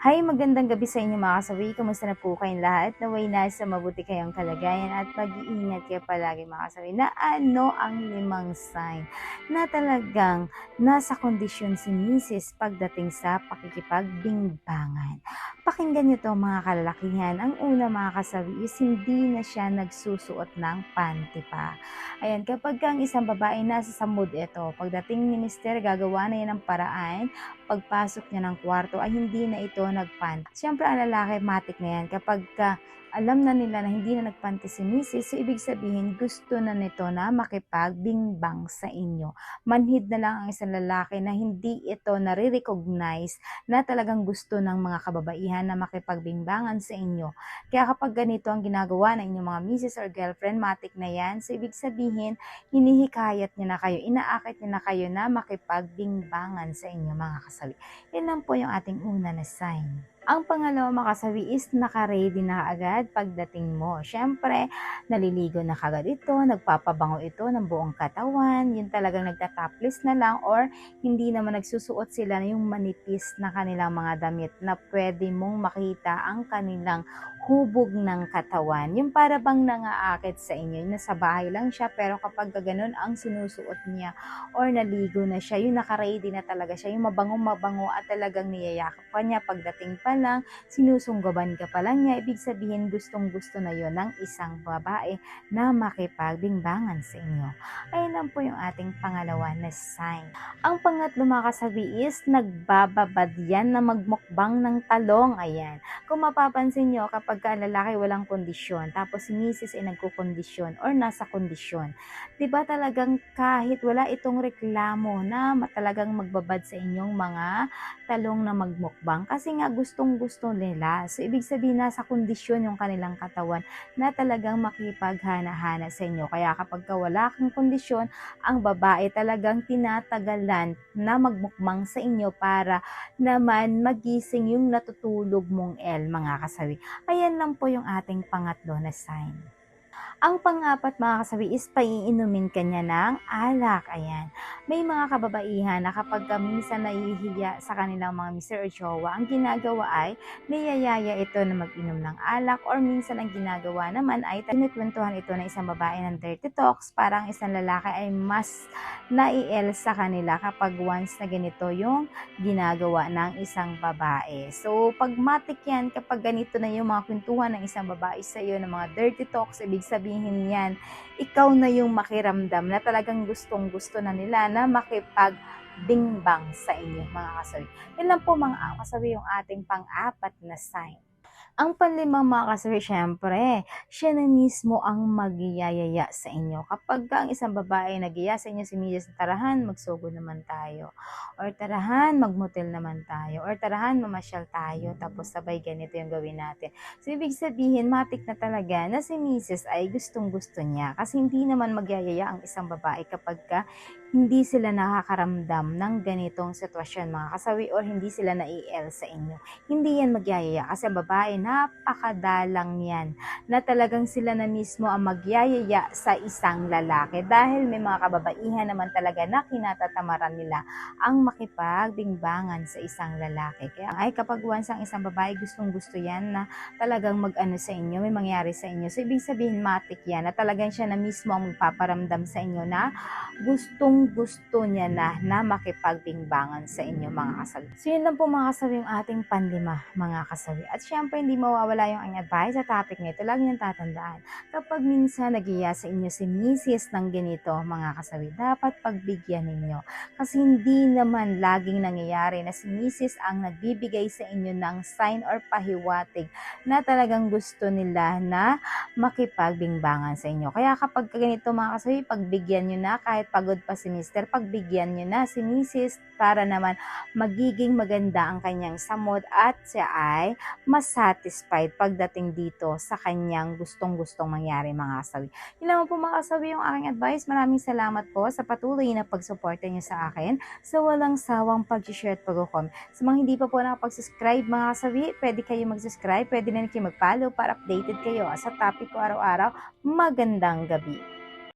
Hi, magandang gabi sa inyo mga kasawi. Kumusta na po kayong lahat? Naway nasa mabuti kayong kalagayan at mag-iingat kayo palagi mga kasawi na ano ang limang sign na talagang nasa kondisyon si Mrs. pagdating sa pakikipagbingbangan. Pakinggan niyo to mga kalalakihan. Ang una mga kasawi is hindi na siya nagsusuot ng panty pa. Ayan, kapag ang isang babae nasa sa mood ito, pagdating ni Mr. gagawa na yan ng paraan pagpasok niya ng kwarto ay hindi na ito nagpan. Siyempre ang lalaki matik na yan kapag ka alam na nila na hindi na nagpanty si Mrs. So, ibig sabihin gusto na nito na makipagbingbang sa inyo. Manhid na lang ang isang lalaki na hindi ito nare-recognize na talagang gusto ng mga kababaihan na makipagbingbangan sa inyo. Kaya kapag ganito ang ginagawa ng inyong mga misis or girlfriend, matik na yan. So, ibig sabihin, hinihikayat niya na kayo, inaakit niya na kayo na makipagbingbangan sa inyo mga kasawi. Yan lang po yung ating una na sign. Ang pangalawa makasawi is naka-ready na agad pagdating mo. Siyempre, naliligo na kagad ito, nagpapabango ito ng buong katawan, yun talagang nagtatopless na lang or hindi naman nagsusuot sila na yung manipis na kanilang mga damit na pwede mong makita ang kanilang hubog ng katawan. Yung para bang nangaakit sa inyo, yung nasa bahay lang siya pero kapag ganun ang sinusuot niya or naligo na siya, yung naka-ready na talaga siya, yung mabangong-mabango at talagang niyayakap ka niya pagdating pa lang, sinusunggaban ka pa lang niya, ibig sabihin gustong-gusto na yon ng isang babae na makipagbingbangan sa inyo. Ayun lang po yung ating pangalawa na sign. Ang pangatlo mga kasabi is nagbababad yan na magmukbang ng talong. Ayan. Kung mapapansin nyo, kapag ka ang lalaki walang kondisyon, tapos si misis ay nagkukondisyon or nasa kondisyon, di ba talagang kahit wala itong reklamo na talagang magbabad sa inyong mga talong na magmukbang kasi nga gustong gusto nila. So, ibig sabihin nasa kondisyon yung kanilang katawan na talagang makipaghana-hana sa inyo. Kaya kapag ka wala kang kondisyon, ang babae talagang tinatagalan na magmukbang sa inyo para naman magising yung natutulog mong El, mga kasawi. Ayan lang po yung ating pangatlo na sign. Ang pangapat mga kasabi is paiinumin ka niya ng alak. Ayan. May mga kababaihan na kapag ka minsan nahihiya sa kanilang mga mister or jowa, ang ginagawa ay niyayaya ito na mag-inom ng alak or minsan ang ginagawa naman ay tinukwentuhan ito ng isang babae ng dirty talks para ang isang lalaki ay mas naiel sa kanila kapag once na ganito yung ginagawa ng isang babae. So, pag matik yan, kapag ganito na yung mga kwentuhan ng isang babae sa iyo ng mga dirty talks, ibig sabihin sabihin yan, ikaw na yung makiramdam na talagang gustong gusto na nila na makipag bingbang sa inyo mga kasawi. Yan lang po mga kasawi yung ating pang-apat na sign. Ang panlimang mga kasabi, syempre, siya na mismo ang magyayaya sa inyo. Kapag ang isang babae nagyaya sa inyo si Mijas, tarahan, magsugo naman tayo. Or tarahan, magmotel naman tayo. Or tarahan, mamasyal tayo. Tapos sabay ganito yung gawin natin. So, ibig sabihin, matik na talaga na si Mrs. ay gustong gusto niya. Kasi hindi naman magyayaya ang isang babae kapag ka hindi sila nakakaramdam ng ganitong sitwasyon mga kasawi or hindi sila nai-el sa inyo. Hindi yan magyayaya kasi babae napakadalang yan na talagang sila na mismo ang magyayaya sa isang lalaki dahil may mga kababaihan naman talaga na kinatatamaran nila ang makipagbingbangan sa isang lalaki. Kaya ay kapag once ang isang babae gustong gusto yan na talagang mag-ano sa inyo, may mangyari sa inyo. So ibig sabihin matik yan na talagang siya na mismo ang magpaparamdam sa inyo na gustong gusto niya na na makipagbingbangan sa inyo mga kasabi. So yun lang po mga kasabi yung ating panlima mga kasabi. At syempre hindi mawawala yung ang advice sa topic nito. Lagi niyang tatandaan. Kapag minsan nagiya sa inyo si misis ng ganito mga kasabi, dapat pagbigyan ninyo. Kasi hindi naman laging nangyayari na si misis ang nagbibigay sa inyo ng sign or pahiwatig na talagang gusto nila na makipagbingbangan sa inyo. Kaya kapag ganito mga kasabi, pagbigyan nyo na kahit pagod pa si Mr. Pagbigyan nyo na si Mrs. para naman magiging maganda ang kanyang samod at siya ay mas satisfied pagdating dito sa kanyang gustong-gustong mangyari mga kasawi. Yun naman po mga kasawi yung aking advice. Maraming salamat po sa patuloy na pagsuporta nyo sa akin sa walang sawang pag-share at pag-comment. Sa mga hindi pa po nakapag-subscribe mga kasawi, pwede kayo mag-subscribe, pwede na kayo mag-follow para updated kayo sa topic ko araw-araw. Magandang gabi!